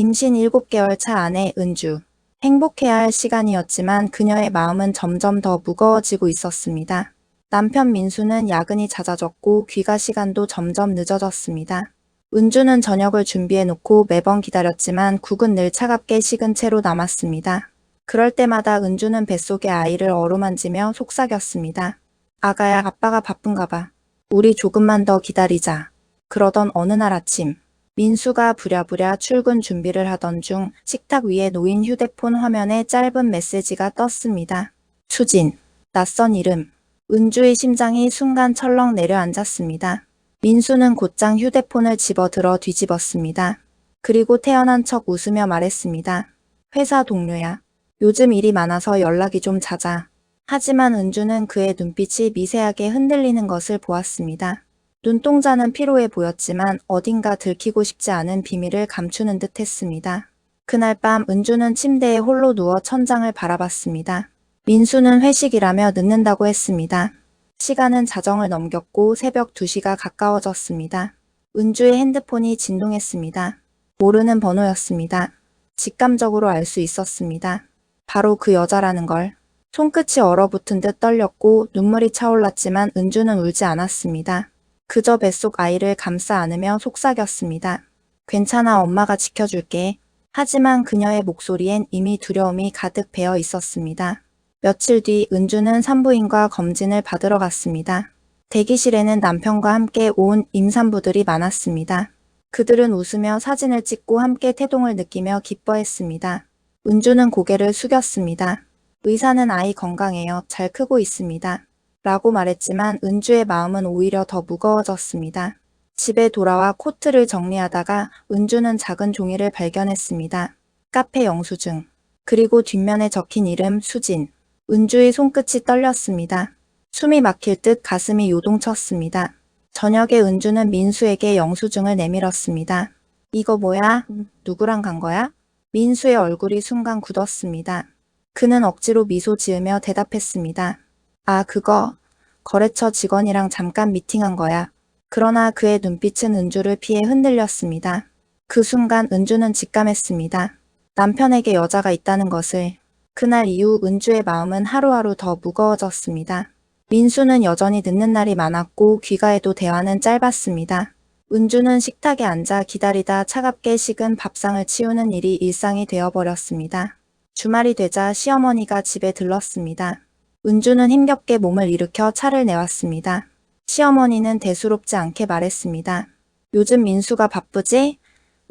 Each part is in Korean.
임신 7개월 차 아내 은주. 행복해야 할 시간이었지만 그녀의 마음은 점점 더 무거워지고 있었습니다. 남편 민수는 야근이 잦아졌고 귀가 시간도 점점 늦어졌습니다. 은주는 저녁을 준비해 놓고 매번 기다렸지만 국은 늘 차갑게 식은 채로 남았습니다. 그럴 때마다 은주는 뱃속의 아이를 어루만지며 속삭였습니다. 아가야, 아빠가 바쁜가 봐. 우리 조금만 더 기다리자. 그러던 어느 날 아침, 민수가 부랴부랴 출근 준비를 하던 중 식탁 위에 놓인 휴대폰 화면에 짧은 메시지가 떴습니다. 수진, 낯선 이름. 은주의 심장이 순간 철렁 내려앉았습니다. 민수는 곧장 휴대폰을 집어들어 뒤집었습니다. 그리고 태어난 척 웃으며 말했습니다. 회사 동료야. 요즘 일이 많아서 연락이 좀 잦아. 하지만 은주는 그의 눈빛이 미세하게 흔들리는 것을 보았습니다. 눈동자는 피로해 보였지만 어딘가 들키고 싶지 않은 비밀을 감추는 듯 했습니다. 그날 밤 은주는 침대에 홀로 누워 천장을 바라봤습니다. 민수는 회식이라며 늦는다고 했습니다. 시간은 자정을 넘겼고 새벽 2시가 가까워졌습니다. 은주의 핸드폰이 진동했습니다. 모르는 번호였습니다. 직감적으로 알 수 있었습니다. 바로 그 여자라는 걸. 손끝이 얼어붙은 듯 떨렸고 눈물이 차올랐지만 은주는 울지 않았습니다. 그저 뱃속 아이를 감싸 안으며 속삭였습니다. 괜찮아 엄마가 지켜줄게. 하지만 그녀의 목소리엔 이미 두려움이 가득 배어 있었습니다. 며칠 뒤 은주는 산부인과 검진을 받으러 갔습니다. 대기실에는 남편과 함께 온 임산부들이 많았습니다. 그들은 웃으며 사진을 찍고 함께 태동을 느끼며 기뻐했습니다. 은주는 고개를 숙였습니다. 의사는 아이 건강해요. 잘 크고 있습니다. 라고 말했지만 은주의 마음은 오히려 더 무거워졌습니다. 집에 돌아와 코트를 정리하다가 은주는 작은 종이를 발견했습니다. 카페 영수증. 그리고 뒷면에 적힌 이름 수진. 은주의 손끝이 떨렸습니다. 숨이 막힐 듯 가슴이 요동쳤습니다. 저녁에 은주는 민수에게 영수증을 내밀었습니다. 이거 뭐야? 누구랑 간 거야? 민수의 얼굴이 순간 굳었습니다. 그는 억지로 미소 지으며 대답했습니다. 아, 그거 거래처 직원이랑 잠깐 미팅한 거야. 그러나 그의 눈빛은 은주를 피해 흔들렸습니다. 그 순간 은주는 직감했습니다. 남편에게 여자가 있다는 것을. 그날 이후 은주의 마음은 하루하루 더 무거워졌습니다. 민수는 여전히 늦는 날이 많았고 귀가에도 대화는 짧았습니다. 은주는 식탁에 앉아 기다리다 차갑게 식은 밥상을 치우는 일이 일상이 되어버렸습니다. 주말이 되자 시어머니가 집에 들렀습니다. 은주는 힘겹게 몸을 일으켜 차를 내왔습니다. 시어머니는 대수롭지 않게 말했습니다. 요즘 민수가 바쁘지?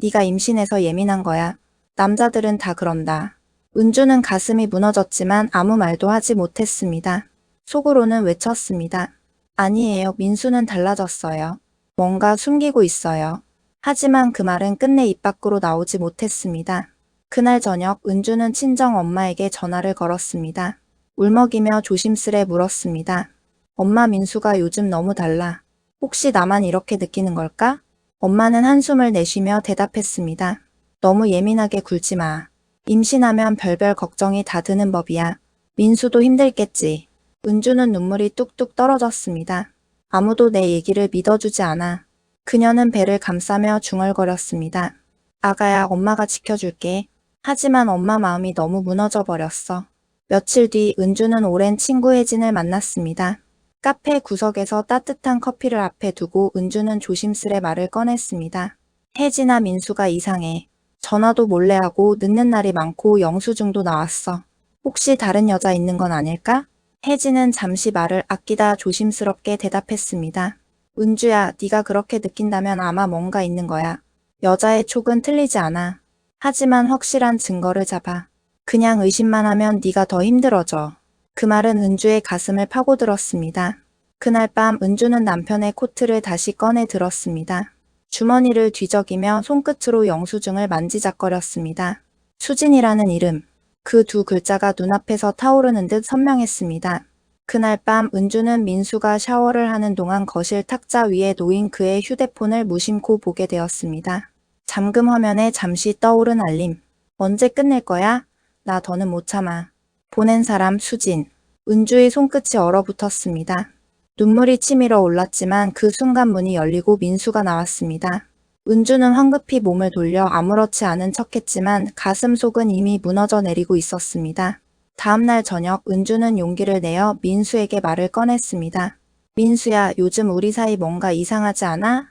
네가 임신해서 예민한 거야. 남자들은 다 그런다. 은주는 가슴이 무너졌지만 아무 말도 하지 못했습니다. 속으로는 외쳤습니다. 아니에요. 민수는 달라졌어요. 뭔가 숨기고 있어요. 하지만 그 말은 끝내 입 밖으로 나오지 못했습니다. 그날 저녁 은주는 친정 엄마에게 전화를 걸었습니다. 울먹이며 조심스레 물었습니다. 엄마 민수가 요즘 너무 달라. 혹시 나만 이렇게 느끼는 걸까? 엄마는 한숨을 내쉬며 대답했습니다. 너무 예민하게 굴지 마. 임신하면 별별 걱정이 다 드는 법이야. 민수도 힘들겠지. 은주는 눈물이 뚝뚝 떨어졌습니다. 아무도 내 얘기를 믿어주지 않아. 그녀는 배를 감싸며 중얼거렸습니다. 아가야, 엄마가 지켜줄게. 하지만 엄마 마음이 너무 무너져 버렸어. 며칠 뒤 은주는 오랜 친구 혜진을 만났습니다. 카페 구석에서 따뜻한 커피를 앞에 두고 은주는 조심스레 말을 꺼냈습니다. 혜진아 민수가 이상해. 전화도 몰래 하고 늦는 날이 많고 영수증도 나왔어. 혹시 다른 여자 있는 건 아닐까? 혜진은 잠시 말을 아끼다 조심스럽게 대답했습니다. 은주야, 네가 그렇게 느낀다면 아마 뭔가 있는 거야. 여자의 촉은 틀리지 않아. 하지만 확실한 증거를 잡아. 그냥 의심만 하면 네가 더 힘들어져. 그 말은 은주의 가슴을 파고들었습니다. 그날 밤 은주는 남편의 코트를 다시 꺼내 들었습니다. 주머니를 뒤적이며 손끝으로 영수증을 만지작거렸습니다. 수진이라는 이름. 그 두 글자가 눈앞에서 타오르는 듯 선명했습니다. 그날 밤 은주는 민수가 샤워를 하는 동안 거실 탁자 위에 놓인 그의 휴대폰을 무심코 보게 되었습니다. 잠금 화면에 잠시 떠오른 알림. 언제 끝낼 거야? 나 더는 못 참아. 보낸 사람 수진. 은주의 손끝이 얼어붙었습니다. 눈물이 치밀어 올랐지만 그 순간 문이 열리고 민수가 나왔습니다. 은주는 황급히 몸을 돌려 아무렇지 않은 척했지만 가슴 속은 이미 무너져 내리고 있었습니다. 다음날 저녁 은주는 용기를 내어 민수에게 말을 꺼냈습니다. 민수야, 요즘 우리 사이 뭔가 이상하지 않아?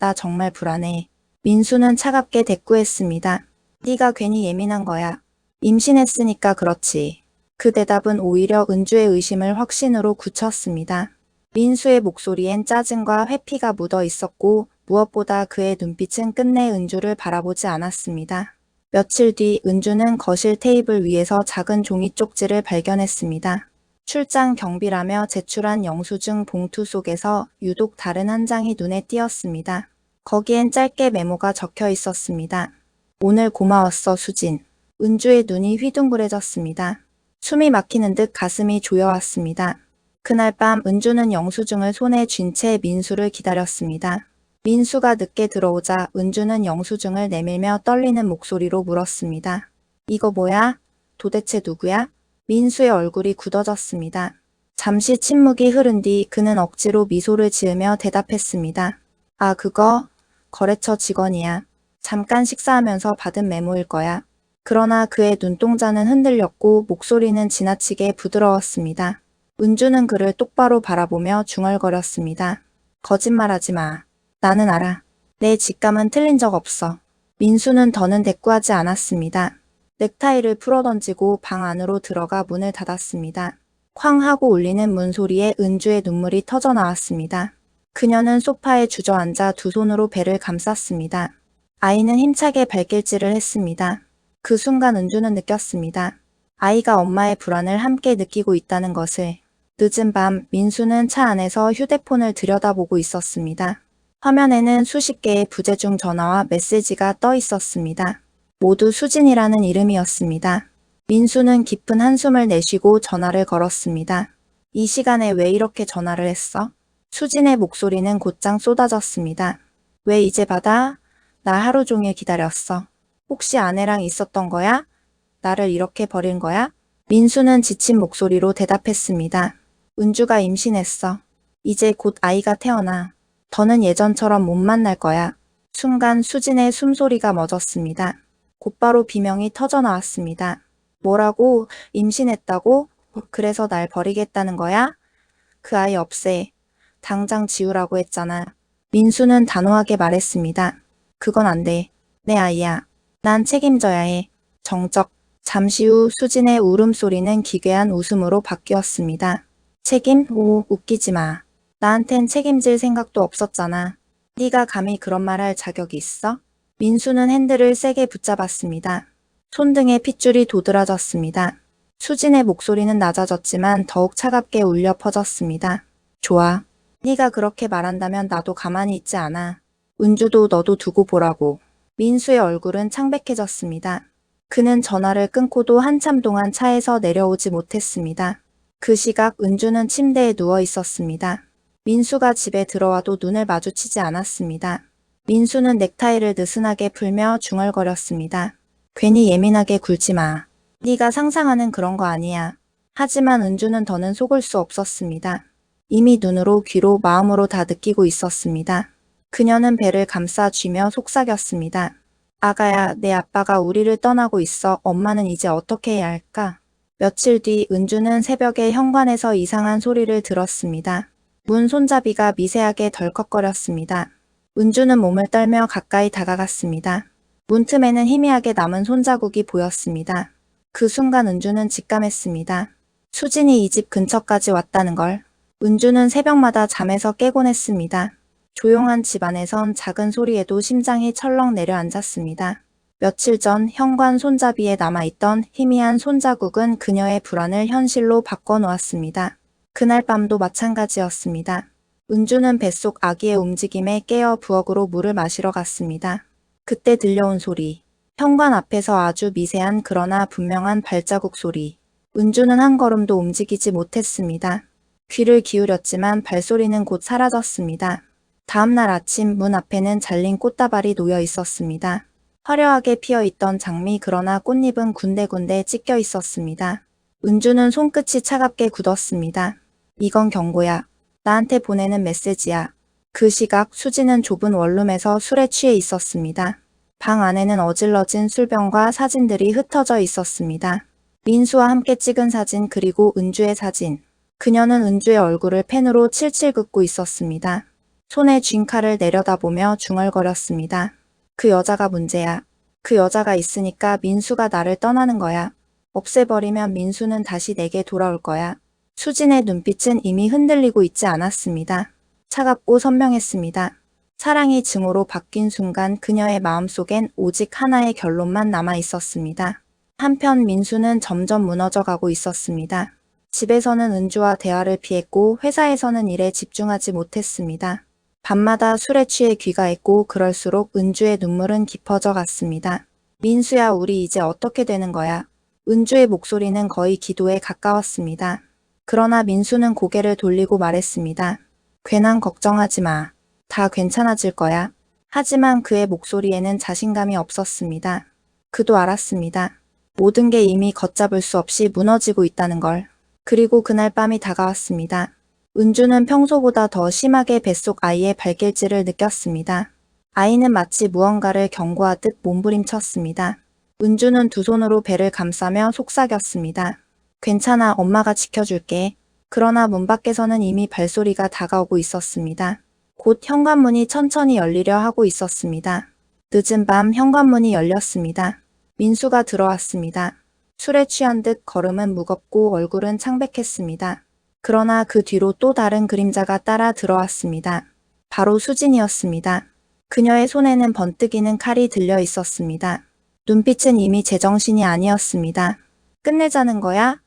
나 정말 불안해. 민수는 차갑게 대꾸했습니다. 네가 괜히 예민한 거야. 임신했으니까 그렇지. 그 대답은 오히려 은주의 의심을 확신으로 굳혔습니다. 민수의 목소리엔 짜증과 회피가 묻어 있었고 무엇보다 그의 눈빛은 끝내 은주를 바라보지 않았습니다. 며칠 뒤 은주는 거실 테이블 위에서 작은 종이 쪽지를 발견했습니다. 출장 경비라며 제출한 영수증 봉투 속에서 유독 다른 한 장이 눈에 띄었습니다. 거기엔 짧게 메모가 적혀 있었습니다. 오늘 고마웠어, 수진. 은주의 눈이 휘둥그레졌습니다. 숨이 막히는 듯 가슴이 조여왔습니다. 그날 밤 은주는 영수증을 손에 쥔 채 민수를 기다렸습니다. 민수가 늦게 들어오자 은주는 영수증을 내밀며 떨리는 목소리로 물었습니다. 이거 뭐야? 도대체 누구야? 민수의 얼굴이 굳어졌습니다. 잠시 침묵이 흐른 뒤 그는 억지로 미소를 지으며 대답했습니다. 아, 그거 거래처 직원이야. 잠깐 식사하면서 받은 메모일 거야. 그러나 그의 눈동자는 흔들렸고 목소리는 지나치게 부드러웠습니다. 은주는 그를 똑바로 바라보며 중얼거렸습니다. 거짓말하지 마. 나는 알아. 내 직감은 틀린 적 없어. 민수는 더는 대꾸하지 않았습니다. 넥타이를 풀어던지고 방 안으로 들어가 문을 닫았습니다. 쾅 하고 울리는 문 소리에 은주의 눈물이 터져 나왔습니다. 그녀는 소파에 주저앉아 두 손으로 배를 감쌌습니다. 아이는 힘차게 발길질을 했습니다. 그 순간 은주는 느꼈습니다. 아이가 엄마의 불안을 함께 느끼고 있다는 것을. 늦은 밤 민수는 차 안에서 휴대폰을 들여다보고 있었습니다. 화면에는 수십 개의 부재중 전화와 메시지가 떠 있었습니다. 모두 수진이라는 이름이었습니다. 민수는 깊은 한숨을 내쉬고 전화를 걸었습니다. 이 시간에 왜 이렇게 전화를 했어? 수진의 목소리는 곧장 쏟아졌습니다. 왜 이제 받아? 나 하루 종일 기다렸어. 혹시 아내랑 있었던 거야? 나를 이렇게 버린 거야? 민수는 지친 목소리로 대답했습니다. 은주가 임신했어. 이제 곧 아이가 태어나. 더는 예전처럼 못 만날 거야. 순간 수진의 숨소리가 멎었습니다. 곧바로 비명이 터져 나왔습니다. 뭐라고? 임신했다고? 그래서 날 버리겠다는 거야? 그 아이 없애. 당장 지우라고 했잖아. 민수는 단호하게 말했습니다. 그건 안 돼. 내 아이야. 난 책임져야 해. 정적. 잠시 후 수진의 울음소리는 기괴한 웃음으로 바뀌었습니다. 책임? 오, 웃기지 마. 나한텐 책임질 생각도 없었잖아. 네가 감히 그런 말 할 자격이 있어? 민수는 핸들을 세게 붙잡았습니다. 손등에 핏줄이 도드라졌습니다. 수진의 목소리는 낮아졌지만 더욱 차갑게 울려 퍼졌습니다. 좋아. 네가 그렇게 말한다면 나도 가만히 있지 않아. 은주도 너도 두고 보라고. 민수의 얼굴은 창백해졌습니다. 그는 전화를 끊고도 한참 동안 차에서 내려오지 못했습니다. 그 시각 은주는 침대에 누워 있었습니다. 민수가 집에 들어와도 눈을 마주치지 않았습니다. 민수는 넥타이를 느슨하게 풀며 중얼거렸습니다. 괜히 예민하게 굴지 마. 네가 상상하는 그런 거 아니야. 하지만 은주는 더는 속을 수 없었습니다. 이미 눈으로 귀로 마음으로 다 느끼고 있었습니다. 그녀는 배를 감싸 쥐며 속삭였습니다. 아가야, 내 아빠가 우리를 떠나고 있어. 엄마는 이제 어떻게 해야 할까? 며칠 뒤 은주는 새벽에 현관에서 이상한 소리를 들었습니다. 문 손잡이가 미세하게 덜컥거렸습니다. 은주는 몸을 떨며 가까이 다가갔습니다. 문 틈에는 희미하게 남은 손자국이 보였습니다. 그 순간 은주는 직감했습니다. 수진이 이 집 근처까지 왔다는 걸. 은주는 새벽마다 잠에서 깨곤 했습니다. 조용한 집안에선 작은 소리에도 심장이 철렁 내려앉았습니다. 며칠 전 현관 손잡이에 남아있던 희미한 손자국은 그녀의 불안을 현실로 바꿔놓았습니다. 그날 밤도 마찬가지였습니다. 은주는 뱃속 아기의 움직임에 깨어 부엌으로 물을 마시러 갔습니다. 그때 들려온 소리. 현관 앞에서 아주 미세한 그러나 분명한 발자국 소리. 은주는 한 걸음도 움직이지 못했습니다. 귀를 기울였지만 발소리는 곧 사라졌습니다. 다음날 아침 문 앞에는 잘린 꽃다발이 놓여 있었습니다. 화려하게 피어 있던 장미 그러나 꽃잎은 군데군데 찢겨 있었습니다. 은주는 손끝이 차갑게 굳었습니다. 이건 경고야. 나한테 보내는 메시지야. 그 시각 수지는 좁은 원룸에서 술에 취해 있었습니다. 방 안에는 어질러진 술병과 사진들이 흩어져 있었습니다. 민수와 함께 찍은 사진 그리고 은주의 사진. 그녀는 은주의 얼굴을 펜으로 칠칠 긋고 있었습니다. 손에 쥔 칼을 내려다보며 중얼거렸습니다. 그 여자가 문제야. 그 여자가 있으니까 민수가 나를 떠나는 거야. 없애버리면 민수는 다시 내게 돌아올 거야. 수진의 눈빛은 이미 흔들리고 있지 않았습니다. 차갑고 선명했습니다. 사랑이 증오로 바뀐 순간 그녀의 마음속엔 오직 하나의 결론만 남아 있었습니다. 한편 민수는 점점 무너져 가고 있었습니다. 집에서는 은주와 대화를 피했고 회사에서는 일에 집중하지 못했습니다. 밤마다 술에 취해 귀가했고 그럴수록 은주의 눈물은 깊어져 갔습니다. 민수야 우리 이제 어떻게 되는 거야? 은주의 목소리는 거의 기도에 가까웠습니다. 그러나 민수는 고개를 돌리고 말했습니다. 괜한 걱정하지 마. 다 괜찮아질 거야. 하지만 그의 목소리에는 자신감이 없었습니다. 그도 알았습니다. 모든 게 이미 걷잡을 수 없이 무너지고 있다는 걸. 그리고 그날 밤이 다가왔습니다. 은주는 평소보다 더 심하게 뱃속 아이의 발길질을 느꼈습니다. 아이는 마치 무언가를 경고하듯 몸부림쳤습니다. 은주는 두 손으로 배를 감싸며 속삭였습니다. 괜찮아, 엄마가 지켜줄게. 그러나 문 밖에서는 이미 발소리가 다가오고 있었습니다. 곧 현관문이 천천히 열리려 하고 있었습니다. 늦은 밤 현관문이 열렸습니다. 민수가 들어왔습니다. 술에 취한 듯 걸음은 무겁고 얼굴은 창백했습니다. 그러나 그 뒤로 또 다른 그림자가 따라 들어왔습니다. 바로 수진이었습니다. 그녀의 손에는 번뜩이는 칼이 들려 있었습니다. 눈빛은 이미 제정신이 아니었습니다. 끝내자는 거야?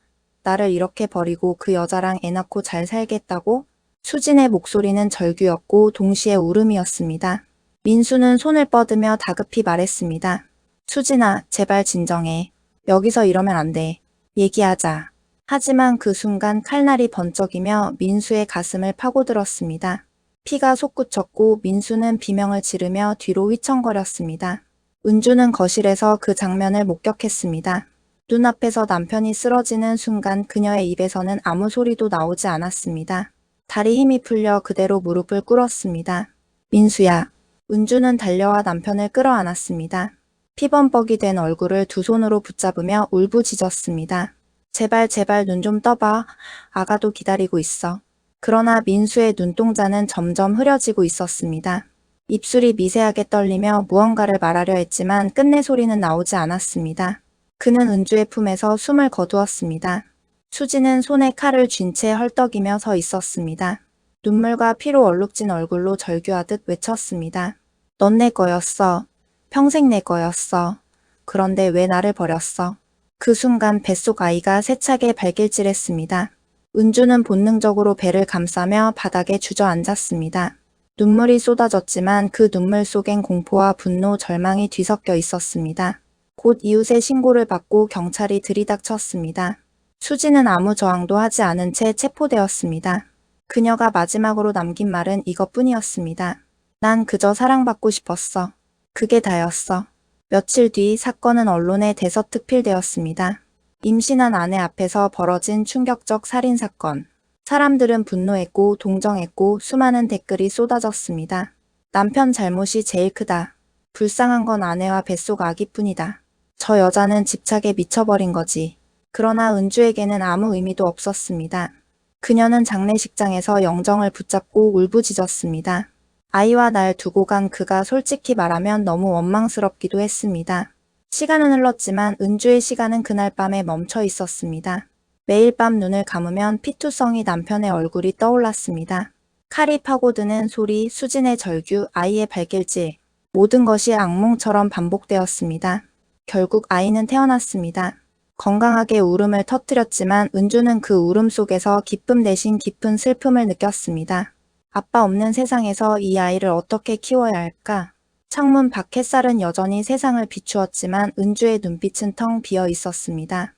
나를 이렇게 버리고 그 여자랑 애 낳고 잘 살겠다고? 수진의 목소리는 절규였고 동시에 울음이었습니다. 민수는 손을 뻗으며 다급히 말했습니다. 수진아, 제발 진정해. 여기서 이러면 안 돼. 얘기하자. 하지만 그 순간 칼날이 번쩍이며 민수의 가슴을 파고들었습니다. 피가 솟구쳤고 민수는 비명을 지르며 뒤로 휘청거렸습니다. 은주는 거실에서 그 장면을 목격했습니다. 눈앞에서 남편이 쓰러지는 순간 그녀의 입에서는 아무 소리도 나오지 않았습니다. 다리 힘이 풀려 그대로 무릎을 꿇었습니다. 민수야. 은주는 달려와 남편을 끌어안았습니다. 피범벅이 된 얼굴을 두 손으로 붙잡으며 울부짖었습니다. 제발 제발 눈 좀 떠봐. 아가도 기다리고 있어. 그러나 민수의 눈동자는 점점 흐려지고 있었습니다. 입술이 미세하게 떨리며 무언가를 말하려 했지만 끝내 소리는 나오지 않았습니다. 그는 은주의 품에서 숨을 거두었습니다. 수지는 손에 칼을 쥔 채 헐떡이며 서 있었습니다. 눈물과 피로 얼룩진 얼굴로 절규하듯 외쳤습니다. 넌 내 거였어. 평생 내 거였어. 그런데 왜 나를 버렸어? 그 순간 뱃속 아이가 세차게 발길질했습니다. 은주는 본능적으로 배를 감싸며 바닥에 주저앉았습니다. 눈물이 쏟아졌지만 그 눈물 속엔 공포와 분노, 절망이 뒤섞여 있었습니다. 곧 이웃의 신고를 받고 경찰이 들이닥쳤습니다. 수지는 아무 저항도 하지 않은 채 체포되었습니다. 그녀가 마지막으로 남긴 말은 이것뿐이었습니다. 난 그저 사랑받고 싶었어. 그게 다였어. 며칠 뒤 사건은 언론에 대서특필되었습니다. 임신한 아내 앞에서 벌어진 충격적 살인사건. 사람들은 분노했고 동정했고 수많은 댓글이 쏟아졌습니다. 남편 잘못이 제일 크다. 불쌍한 건 아내와 뱃속 아기뿐이다. 저 여자는 집착에 미쳐버린 거지. 그러나 은주에게는 아무 의미도 없었습니다. 그녀는 장례식장에서 영정을 붙잡고 울부짖었습니다. 아이와 날 두고 간 그가 솔직히 말하면 너무 원망스럽기도 했습니다. 시간은 흘렀지만 은주의 시간은 그날 밤에 멈춰 있었습니다. 매일 밤 눈을 감으면 피투성이 남편의 얼굴이 떠올랐습니다. 칼이 파고드는 소리, 수진의 절규, 아이의 발길질, 모든 것이 악몽처럼 반복되었습니다. 결국 아이는 태어났습니다. 건강하게 울음을 터뜨렸지만 은주는 그 울음 속에서 기쁨 대신 깊은 슬픔을 느꼈습니다. 아빠 없는 세상에서 이 아이를 어떻게 키워야 할까? 창문 밖 햇살은 여전히 세상을 비추었지만 은주의 눈빛은 텅 비어 있었습니다.